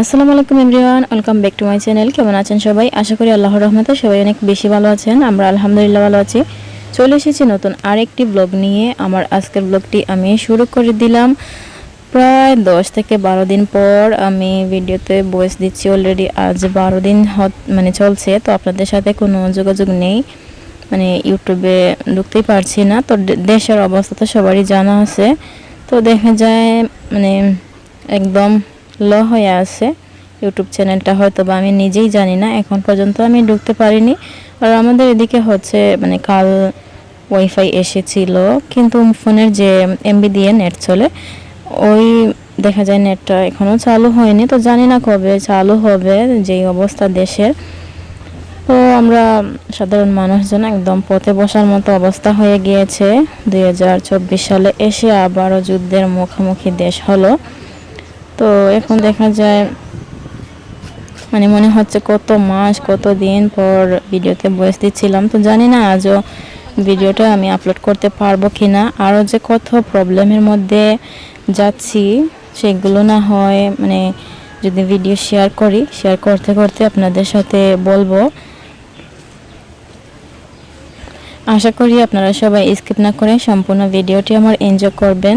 আসসালামু আলাইকুম everyone, welcome back to my channel. কেমন আছেন সবাই? আশা করি আল্লাহর রহমতে সবাই অনেক বেশি ভালো আছেন। আমরা আলহামদুলিল্লাহ ভালো আছি। চলে এসেছি নতুন আরেকটি ব্লগ নিয়ে। আমার আজকের ব্লগটি আমি শুরু করে দিলাম। প্রায় দশ থেকে বারো দিন পর আমি ভিডিওতে ভয়েস দিচ্ছি অলরেডি আজ বারো দিন মানে চলছে। তো আপনাদের সাথে কোনো যোগাযোগ নেই। মানে ইউটিউবে ঢুকতেই পারছি না। তো দেশের অবস্থা তো সবারই জানা আছে। তো দেখা যায় মানে একদম ল হয়ে আছে। ইউটিউব চ্যানেলটা হয়তো বা আমি নিজেই জানি না, এখন পর্যন্ত আমি ঢুকতে পারিনি। আর আমাদের এদিকে হচ্ছে মানে কাল ওয়াইফাই এসেছিল, কিন্তু ফোনের যে এমবি দিয়ে নেট চলে, ওই দেখা যায় নেটটা এখনও চালু হয়নি। তো জানি না কবে চালু হবে, যেই অবস্থা দেশের। তো আমরা সাধারণ মানুষজন একদম পথে বসার মতো অবস্থা হয়ে গিয়েছে। দুই হাজার চব্বিশ সালে এসে আবারও যুদ্ধের মুখোমুখি দেশ হলো। তো এখন দেখা যায় মানে মনে হচ্ছে কত মাস, কত দিন পর ভিডিওতে বয়স দিচ্ছিলাম। তো জানি না আজও ভিডিওটা আমি আপলোড করতে পারব কি না আরও যে কত প্রবলেমের মধ্যে যাচ্ছি, সেগুলো না হয় মানে যদি ভিডিও শেয়ার করি শেয়ার করতে করতে আপনাদের সাথে বলব। আশা করি আপনারা সবাই স্কিপ না করে সম্পূর্ণ ভিডিওটি আমার এনজয় করবেন।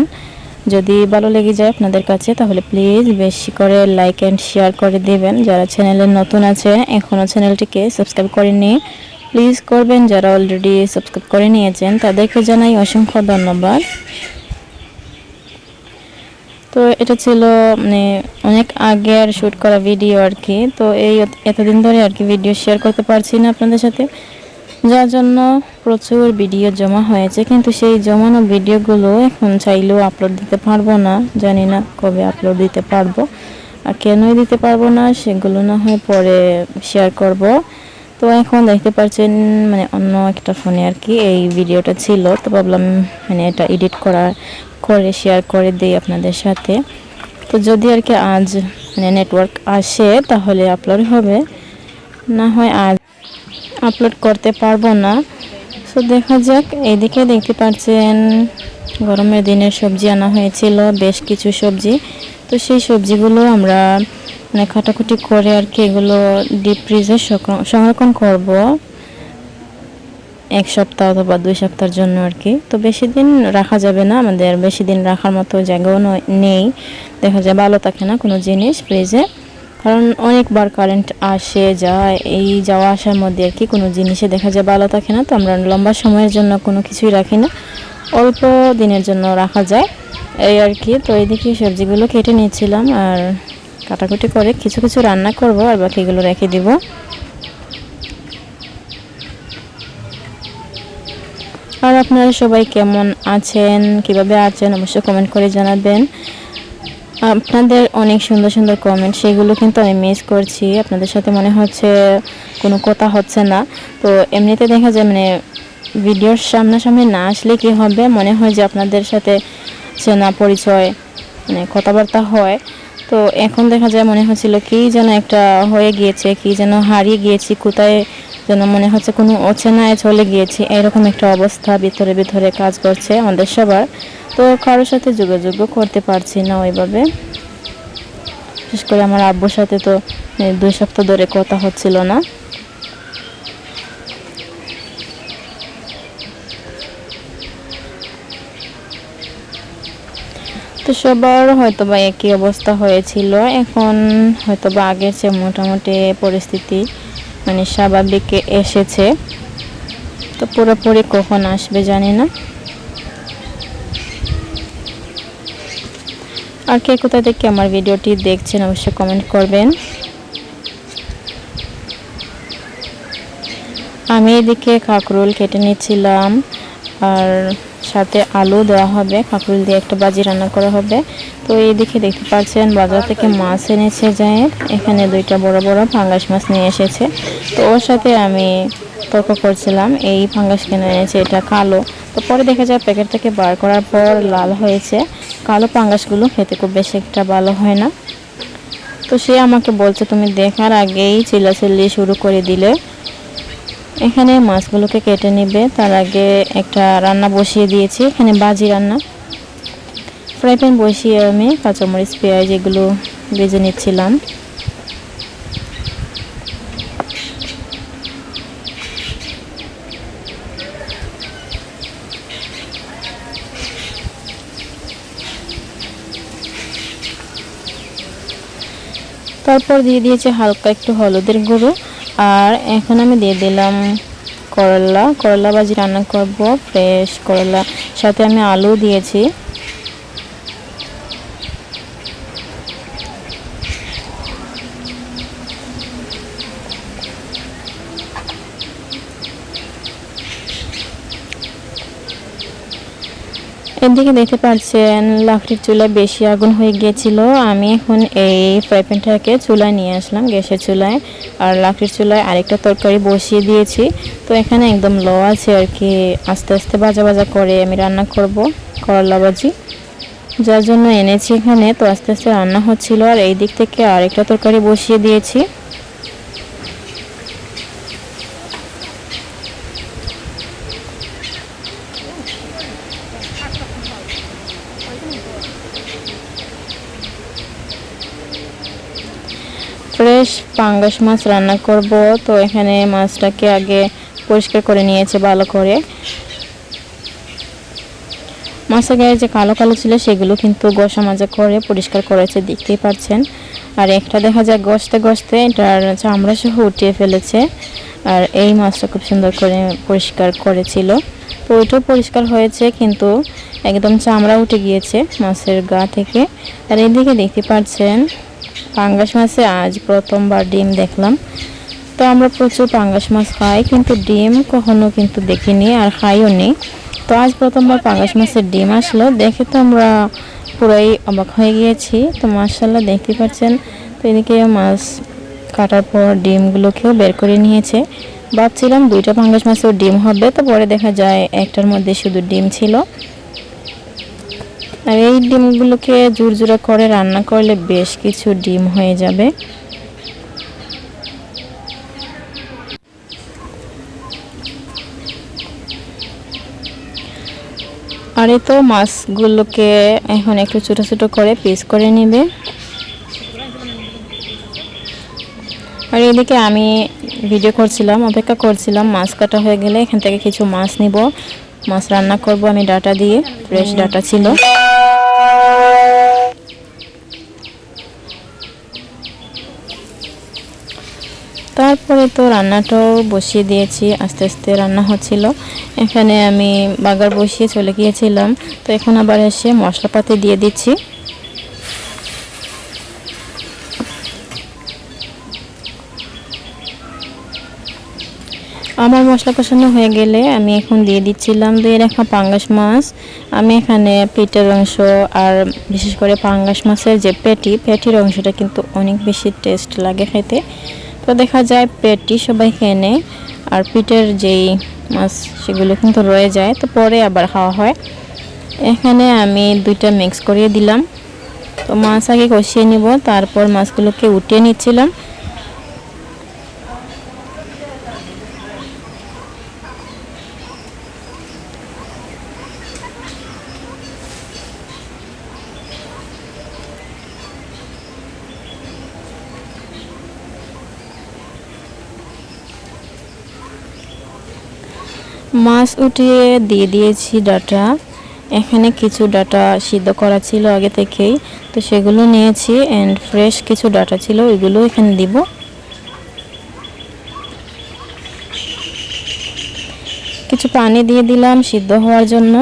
যদি ভালো লেগে যায় আপনাদের কাছে, তাহলে প্লিজ বেশি করে লাইক অ্যান্ড শেয়ার করে দিবেন। যারা চ্যানেলে নতুন আছে এখনও চ্যানেলটিকে সাবস্ক্রাইব করেননি প্লিজ করবেন। যারা অলরেডি সাবস্ক্রাইব করে নিয়েছেন, তাদেরকে জানাই অসংখ্য ধন্যবাদ। তো এটা ছিল মানে অনেক আগের শ্যুট করা ভিডিও আর কি। তো এই এতদিন ধরে আর কি ভিডিও শেয়ার করতে পারছি না আপনাদের সাথে। যার জন্য প্রচুর ভিডিও জমা হয়েছে, কিন্তু সেই জমানো ভিডিওগুলো এখন চাইলেও আপলোড দিতে পারব না। জানি না কবে আপলোড দিতে পারব আর কেনই দিতে পারব না, সেগুলো না হয় পরে শেয়ার করব। তো এখন দেখতে পাচ্ছেন মানে অন্য একটা ফোনে আর কি এই ভিডিওটা ছিল। তো ভাবলাম মানে এটা এডিট করা, করে শেয়ার করে দিই আপনাদের সাথে। তো যদি আর কি আজ মানে নেটওয়ার্ক আসে, তাহলে আপলোড হবে। না হয় আজ আপলোড করতে পারব না। তো দেখা যাক এইদিকে দেখতে পাচ্ছেন গরমের দিনে সবজি আনা হয়েছিল, বেশ কিছু সবজি। তো সেই সবজিগুলো আমরা মানে কাটাকুটি করে আর কি এগুলো ডিপ ফ্রিজে সংরক্ষণ করব। এক সপ্তাহ অথবা দুই সপ্তাহের জন্য আর কি। তো বেশি দিন রাখা যাবে না, আমাদের বেশি দিন রাখার মতো জায়গাও নেই। দেখা যায় ভালো থাকে না কোনো জিনিস ফ্রিজে কারণ অনেকবার কারেন্ট আসে, যায়, এই যাওয়া আসার মধ্যে আর কি কোনো জিনিসে দেখা যায় ভালো থাকে না, তো আমরা লম্বা সময়ের জন্য কোনো কিছুই রাখি না। অল্প দিনের জন্য রাখা যায়, এই আর কি। তো এইদিকে সবজিগুলো কেটে নিয়েছিলাম আর কাটাকুটি করে কিছু কিছু রান্না করব আর বাকিগুলো রেখে দিব। আর আপনারা সবাই কেমন আছেন, কীভাবে আছেন, অবশ্যই কমেন্ট করে জানাবেন। আপনাদের অনেক সুন্দর সুন্দর কমেন্ট সেগুলো কিন্তু আমি মিস করছি। আপনাদের সাথে মনে হচ্ছে কোনো কথা হচ্ছে না। তো এমনিতে দেখা যায় মানে ভিডিওর সামনাসামনি না আসলে কি হবে? মনে হয় যে আপনাদের সাথে চেনা পরিচয় মানে কথাবার্তা হয়। তো এখন দেখা যায় মনে হচ্ছিল কি যেন একটা হয়ে গিয়েছে, কি যেন হারিয়ে গিয়েছি, কোথায় যেন মনে হচ্ছে কোনো অচেনায় চলে গিয়েছি। এরকম একটা অবস্থা, ভিতরে ভিতরে কাজ করছে আমাদের সবার। তো কারোর সাথে যোগাযোগও করতে পারছি না ওইভাবে। বিশেষ করে আমার আব্বুর সাথে তো দুই সপ্তাহ ধরে কথা হচ্ছিল না। তো সবার হয়তো বা একই অবস্থা হয়েছিল। এখন হয়তো বা আগের চেয়ে মোটামুটি পরিস্থিতি মানে স্বাভাবিক এসেছে। তো পুরোপুরি কখন আসবে জানি না। আর কে কোথা থেকে আমার ভিডিওটি দেখছেন অবশ্যই কমেন্ট করবেন। আমি এদিকে কাঁকরোল কেটে নিয়েছিলাম আর সাথে আলু দেওয়া হবে, কাঁকরোল দিয়ে একটা বাজি রান্না করা হবে। তো এইদিকে দেখতে পাচ্ছেন বাজার থেকে মাছ এনেছে যায় এখানে দুইটা বড় বড় ফাঙ্গাস মাছ নিয়ে এসেছে। তো ওর সাথে আমি তর্ক করছিলাম, এই ফাঙ্গাস কেনা এনেছে, এটা কালো। তো পরে দেখা যায় প্যাকেট থেকে বার করার পর লাল হয়েছে। কালো পাঙ্গাসগুলো খেতে খুব বেশি একটা ভালো হয় না। তো সে আমাকে বলছে, তুমি দেখার আগেই চিল্লাচিল্লি শুরু করে দিলে। এখানে মাছগুলোকে কেটে নেবে। তার আগে একটা রান্না বসিয়ে দিয়েছি, এখানে বাজি রান্না। ফ্রাই প্যান বসিয়ে আমি কাঁচামরিচ, পেঁয়াজ এগুলো ভেজে নিচ্ছিলাম। তারপর দিয়ে দিয়েছি হালকা একটু হলুদের গুঁড়ো। আর এখন আমি দিয়ে দিলাম করলা। করলা ভাজি রান্না করব ফ্রেশ করলা। সাথে আমি আলু দিয়েছি। এদিকে দেখতে পাচ্ছেন লাকড়ির চুলায় বেশি আগুন হয়ে গিয়েছিল। আমি এখন এই ফ্রাই প্যানটাকে চুলায় নিয়ে আসলাম গ্যাসের চুলায়। আর লাকড়ির চুলায় আরেকটা তরকারি বসিয়ে দিয়েছি। তো এখানে একদম লো আছে আর কি। আস্তে আস্তে বাজা বাজা করে আমি রান্না করব করলা ভাজি। যার জন্য এনেছি এখানে। তো আস্তে আস্তে রান্না হচ্ছিল। আর এই দিক থেকে আরেকটা তরকারি বসিয়ে দিয়েছি ফ্রেশ পাঙ্গাস মাছ রান্না করব। তো এখানে মাছটাকে আগে পরিষ্কার করে নিয়েছে ভালো করে। মাছের গায়ে যে কালো কালো ছিল সেগুলো কিন্তু গোসা মাজা করে পরিষ্কার করেছে, দেখতেই পাচ্ছেন। আর একটা দেখা যায় গসতে গসতে এটার চামড়া সহ উঠিয়ে ফেলেছে। আর এই মাছটা খুব সুন্দর করে পরিষ্কার করেছিল। তো ওইটাও পরিষ্কার হয়েছে কিন্তু একদম চামড়া উঠে গিয়েছে মাছের গা থেকে। আর এইদিকে দেখতে পাচ্ছেন পাঙ্গাস মাছে আজ প্রথমবার ডিম দেখলাম। তো আমরা প্রচুর পাঙ্গাস মাছ খাই, কিন্তু ডিম কখনো কিন্তু দেখিনি আর খাইও নি। তো আজ প্রথমবার পাঙ্গাস মাছের ডিম আসলো। দেখে তো আমরা পুরাই অবাক হয়ে গিয়েছি। তো মার্শাল্লাহ দেখতে পাচ্ছেন? তো এদিকে মাছ কাটার পর ডিমগুলোকেও বের করে নিয়েছে। ভাবছিলাম দুইটা পাঙ্গাস মাছের ডিম হবে, তো পরে দেখা যায় একটার মধ্যে শুধু ডিম ছিল। আর এই ডিমগুলোকে জুরজুরা করে রান্না করলে বেশ কিছু ডিম হয়ে যাবে। আর তো মাছগুলোকে এখন একটু ছোটো ছোটো করে পিস করে নেবে। আর এদিকে আমি ভিডিও করছিলাম, অপেক্ষা করছিলাম, মাছ কাটা হয়ে গেলে এখান থেকে কিছু মাছ নিব। মাছ রান্না করব আমি ডাটা দিয়ে ফ্রেশ ডাটা ছিল। তারপরে তো রান্নাটাও বসিয়ে দিয়েছি, আস্তে আস্তে রান্না হচ্ছিল। এখানে আমি বাগার বসিয়ে চলে গিয়েছিলাম, তো এখন আবার এসে মশলাপাতি দিয়ে দিচ্ছি। আমার মশলা কষানো হয়ে গেলে আমি এখন দিয়ে দিচ্ছিলাম দিয়ে রাখা পাঙ্গাস মাছ। আমি এখানে পেটের অংশ আর বিশেষ করে পাঙ্গাস মাছের যে পেটি, পেটির অংশটা কিন্তু অনেক বেশি টেস্ট লাগে খেতে। তো দেখা যায় পেটটি সবাই খেয়ে নেয়। আর পিঠের যেই মাছ, সেগুলো কিন্তু রয়ে যায়। তো পরে আবার খাওয়া হয়। এখানে আমি দুইটা মিক্স করিয়ে দিলাম। তো মাছ আগে কষিয়ে নিব। তারপর মাছগুলোকে উঠিয়ে নিচ্ছিলাম। মাছ উঠিয়ে দিয়ে দিয়েছি ডাটা। এখানে কিছু ডাটা সিদ্ধ করা ছিল আগে থেকেই। তো সেগুলো নিয়েছি অ্যান্ড ফ্রেশ কিছু ডাটা ছিল, ওইগুলো এখানে দিব। কিছু পানি দিয়ে দিলাম সিদ্ধ হওয়ার জন্য।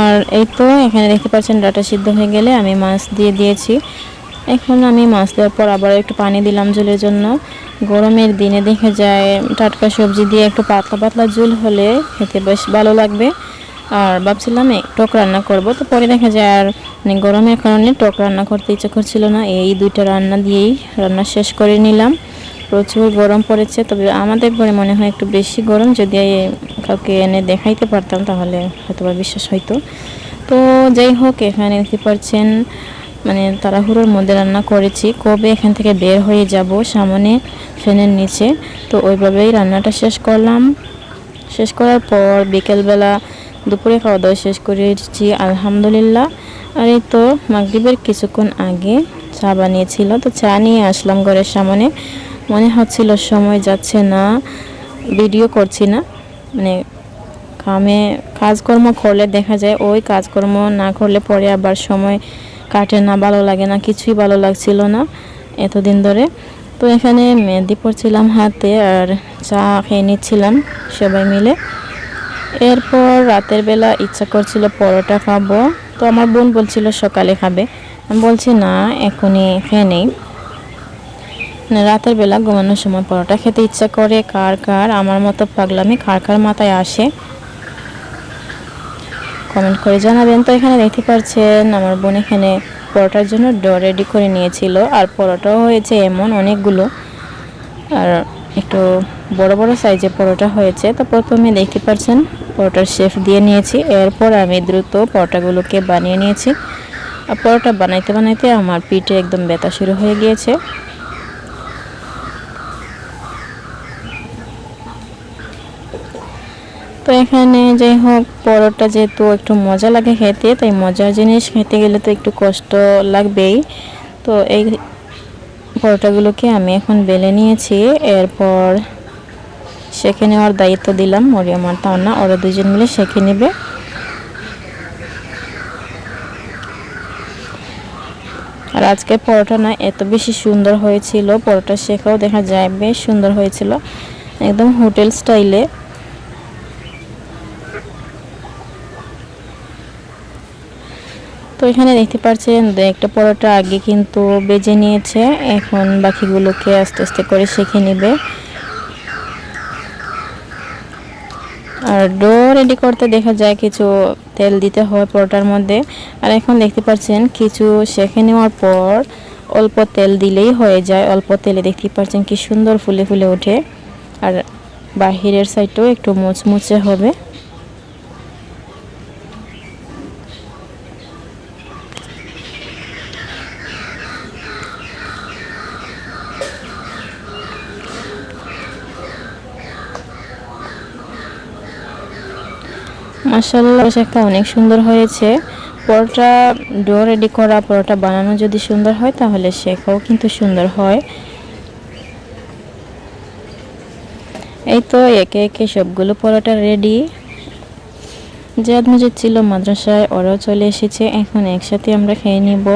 আর এই তো, এখানে দেখতে পাচ্ছেন ডাটা সিদ্ধ হয়ে গেলে আমি মাছ দিয়ে দিয়েছি। এখন আমি মাছ দেওয়ার পর আবার একটু পানি দিলাম ঝোলের জন্য। গরমের দিনে দেখা যায় টাটকা সবজি দিয়ে একটু পাতলা পাতলা ঝোল হলে খেতে বেশ ভালো লাগবে। আর ভাবছিলাম টক রান্না করব, তো পরে দেখা যায় আর মানে গরমের কারণে টক রান্না করতে ইচ্ছা করছিল না। এই দুইটা রান্না দিয়েই রান্না শেষ করে নিলাম। প্রচুর গরম পড়েছে, তবে আমাদের ঘরে মনে হয় একটু বেশি গরম যদি কাউকে এনে দেখাইতে পারতাম, তাহলে হয়তো বা বিশ্বাস হয়তো তো যাই হোক, এখানে দেখতে পাচ্ছেন মানে তাড়াহুড়োর মধ্যে রান্না করেছি। কবে এখান থেকে বের হয়ে যাব? সামনে ফ্যানের নিচে। তো ওইভাবেই রান্নাটা শেষ করলাম। শেষ করার পর বিকেলবেলা দুপুরে খাওয়া দাওয়া শেষ করেছি, আলহামদুলিল্লাহ। আর এই তো মাগরীবের কিছুক্ষণ আগে চা বানিয়েছিল। তো চা নিয়ে আসলাম ঘরের সামনে। মনে হচ্ছিল সময় যাচ্ছে না ভিডিও করছি না। মানে কামে কাজকর্ম করলে দেখা যায় ওই কাজকর্ম না করলে পরে আবার সময় কাটে না, ভালো লাগে না, কিছুই ভালো লাগছিল না এতদিন ধরে। তো এখানে মেহেদি পড়ছিলাম হাতে আর চা খেয়ে নিচ্ছিলাম সবাই মিলে। এরপর রাতের বেলা ইচ্ছা করছিল পরোটা খাব। তো আমার বোন বলছিল সকালে খাবে। আমি বলছি, না, এখনই খেয়ে নেই। রাতের বেলা ঘুমানোর সময় পরোটা খেতে ইচ্ছা করে, কার কার? আমার মতো পাগলামি কার কার মাথায় আসে? কমেন্ট করে জানাবেন। তো এখানে দেখতে পাচ্ছেন, আমার বোন এখানে পরোটার জন্য ড রেডি করে নিয়েছিল, আর পরোটাও হয়েছে এমন অনেকগুলো। আর একটু বড় বড় সাইজে পরোটা হয়েছে। তো প্রথমে দেখতে পাচ্ছেন, পরোটার শেফ দিয়ে নিয়েছি। এরপর আমি দ্রুত পরোটাগুলোকে বানিয়ে নিয়েছি। আর পরোটা বানাইতে বানাইতে আমার পিঠে একদম ব্যথা শুরু হয়ে গিয়েছে। তো এখানে যাই হোক, পরোটা যেহেতু একটু মজা লাগে খেতে, তাই মজার জিনিস খেতে গেলে তো একটু কষ্ট লাগবেই। তো এই পরোটাগুলোকে আমি এখন বেলে নিয়েছি, এরপর শেখে নেওয়ার দায়িত্ব দিলাম মরিয়ম আর তাওনা, ওরা দুজন মিলে শেখে নেবে। আর আজকে পরোটা না এত বেশি সুন্দর হয়েছিল, পরোটা শেখাও দেখা যায়, বেশ সুন্দর হয়েছিল, একদম হোটেল স্টাইলে। এখানে দেখতে পাচ্ছেন একটা পরোটা আগে কিন্তু বেজে নিয়েছে, এখন বাকিগুলোকে আস্তে আস্তে করে শিখে নেবে। আর ডো রেডি করতে দেখা যায় কিছু তেল দিতে হয় পরোটার মধ্যে। আর এখন দেখতে পাচ্ছেন, কিছু শেখে নেওয়ার পর অল্প তেল দিলেই হয়ে যায়। অল্প তেলে দেখতে পাচ্ছেন কি সুন্দর ফুলে ফুলে ওঠে। আর বাহিরের সাইডটাও একটু মুচমুচে হবে। মাসাল্লাহ শেখা অনেক সুন্দর হয়েছে। পরোটা ডো রেডি করা, পরোটা বানানো যদি সুন্দর হয়, তাহলে শেখাও কিন্তু সুন্দর হয়। এই তো একে একে সবগুলো পরোটা রেডি। জাদ মজিদ ছিল মাদ্রাসায়, ওরাও চলে এসেছে। এখন একসাথে আমরা খেয়ে নিব।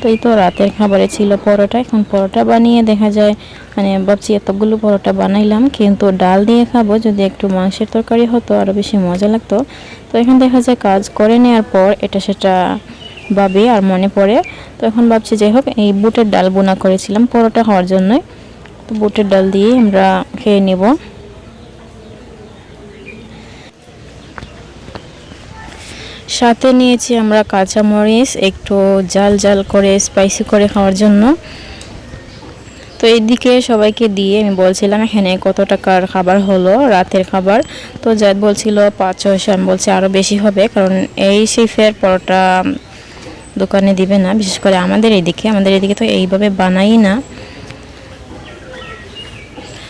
তো এই তো রাতের খাবারে ছিল পরোটা, এখন পরোটা বানিয়ে দেখা যায় মানে ভাবছি এতগুলো পরোটা বানাইলাম, কিন্তু ডাল দিয়ে খাব, যদি একটু মাংসের তরকারি হতো আরও বেশি মজা লাগতো। তো এখন দেখা যায় কাজ করে নেওয়ার পর এটা সেটা ভাবি আর মনে পড়ে। তো এখন ভাবছি যাই হোক, এই বুটের ডাল বোনা করেছিলাম পরোটা হওয়ার জন্যই। তো বুটের ডাল দিয়ে আমরা খেয়ে নেব। সাথে নিয়েছি আমরা কাঁচামরিচ, একটু জাল জাল করে স্পাইসি করে খাওয়ার জন্য। তো এইদিকে সবাইকে দিয়ে আমি বলছিলাম, এখানে কত টাকার খাবার হলো, রাতের খাবার? তো জায়দ বলছিল, পাঁচ ছয়শো আমি বলছি আরও বেশি হবে, কারণ এই শিফের পরোটা দোকানে দিবে না, বিশেষ করে আমাদের এদিকে। আমাদের এদিকে তো এইভাবে বানাই না।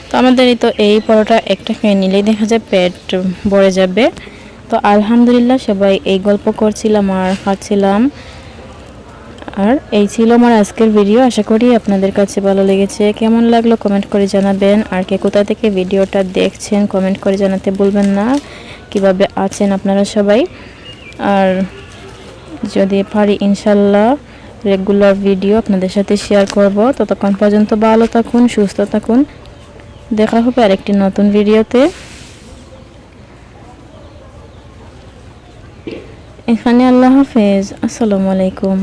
তো আমাদের এই তো এই পরোটা একটা খেয়ে নিলেই দেখা যায় পেট ভরে যাবে। তো আলহামদুলিল্লাহ সবাই এই গল্প করছিলাম আর হাঁটছিলাম। আর এই ছিল আমার আজকের ভিডিও আশা করি আপনাদের কাছে ভালো লেগেছে। কেমন লাগল কমেন্ট করে জানাবেন। আর কে কোথা থেকে ভিডিওটা দেখছেন কমেন্ট করে জানাতে বলবেন না। কীভাবে আছেন আপনারা সবাই? আর যদি পারি ইনশাল্লাহ রেগুলার ভিডিও আপনাদের সাথে শেয়ার করব। ততক্ষণ পর্যন্ত ভালো থাকুন, সুস্থ থাকুন। দেখা হবে আরেকটি নতুন ভিডিওতে এখানে আল্লাহ হাফেজ। আসসালামু আলাইকুম।